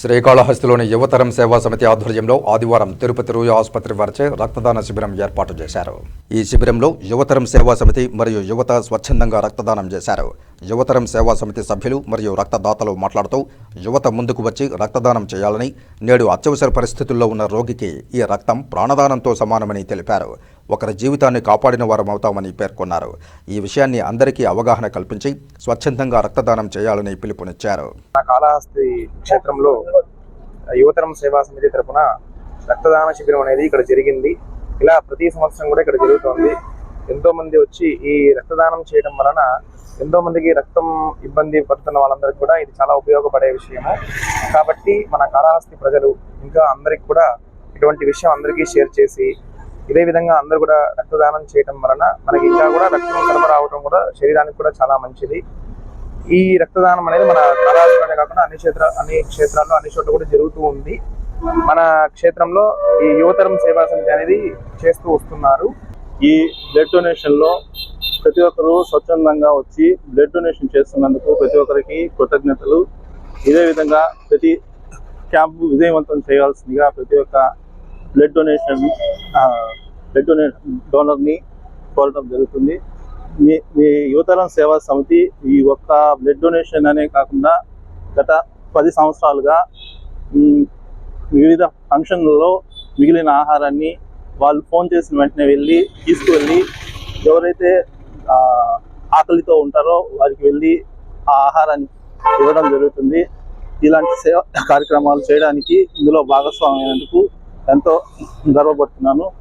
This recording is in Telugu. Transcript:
శ్రీకాళహస్తిలోని యువతరం సేవా సమితి ఆధ్వర్యంలో ఆదివారం తిరుపతి రూయ ఆసుపత్రి వారిచే రక్తదాన శిబిరం ఏర్పాటు చేశారు. ఈ శిబిరంలో యువతరం సేవా సమితి మరియు యువత స్వచ్ఛందంగా రక్తదానం చేశారు. యువతరం సేవా సమితి సభ్యులు మరియు రక్తదాతలు మాట్లాడుతూ యువత ముందుకు వచ్చి రక్తదానం చేయాలని నేడు అత్యవసర పరిస్థితుల్లో ఉన్న రోగికి ఈ రక్తం ప్రాణదానంతో సమానమని తెలిపారు. ఒకరి జీవితాన్ని కాపాడిన వారమవుతామని పేర్కొన్నారు. ఈ విషయాన్ని అందరికీ అవగాహన కల్పించి స్వచ్ఛందంగా రక్తదానం చేయాలని పిలుపునిచ్చారు. మన కాళహస్తి క్షేత్రంలో యువతరం సేవా సమితి తరఫున రక్తదాన శిబిరం అనేది ఇక్కడ జరిగింది. ఇలా ప్రతి సంవత్సరం కూడా ఇక్కడ జరుగుతోంది. ఎంతో మంది వచ్చి ఈ రక్తదానం చేయడం వలన ఎంతో మందికి రక్తం ఇబ్బంది పడుతున్న వాళ్ళందరికీ కూడా ఇది చాలా ఉపయోగపడే విషయము. కాబట్టి మన కాళహస్తి ప్రజలు ఇంకా అందరికి కూడా ఇటువంటి విషయం అందరికీ షేర్ చేసి ఇదే విధంగా అందరూ కూడా రక్తదానం చేయడం వలన మనకి ఇంకా కూడా రక్తం సరఫరా అవడం కూడా శరీరానికి కూడా చాలా మంచిది. ఈ రక్తదానం అనేది మన కాళహస్తిలోనే కాకుండా అన్ని క్షేత్ర అన్ని క్షేత్రాల్లో అన్ని చోట్ల కూడా జరుగుతూ ఉంది. మన క్షేత్రంలో ఈ యువతరం సేవా సమితి అనేది చేస్తూ వస్తున్నారు. ఈ బ్లడ్ డొనేషన్లో ప్రతి ఒక్కరూ స్వచ్ఛందంగా వచ్చి బ్లడ్ డొనేషన్ చేస్తున్నందుకు ప్రతి ఒక్కరికి కృతజ్ఞతలు. ఇదే విధంగా ప్రతి క్యాంపు విజయవంతం చేయాల్సిందిగా ప్రతి ఒక్క బ్లడ్ డొనేషన్ బ్లడ్ డొనేషన్ డోనర్ని కోరడం జరుగుతుంది. మీ మీ యువతరం సేవా సమితి ఈ ఒక్క బ్లడ్ డొనేషన్ అనే కాకుండా గత పది సంవత్సరాలుగా వివిధ ఫంక్షన్లలో మిగిలిన ఆహారాన్ని వాళ్ళు ఫోన్ చేసిన వెంటనే వెళ్ళి తీసుకువెళ్ళి ఎవరైతే ఆకలితో ఉంటారో వారికి వెళ్ళి ఆ ఆహారాన్ని ఇవ్వడం జరుగుతుంది. ఇలాంటి సేవ కార్యక్రమాలు చేయడానికి ఇందులో భాగస్వామ్యం ఎంతో గర్వపడుతున్నాను.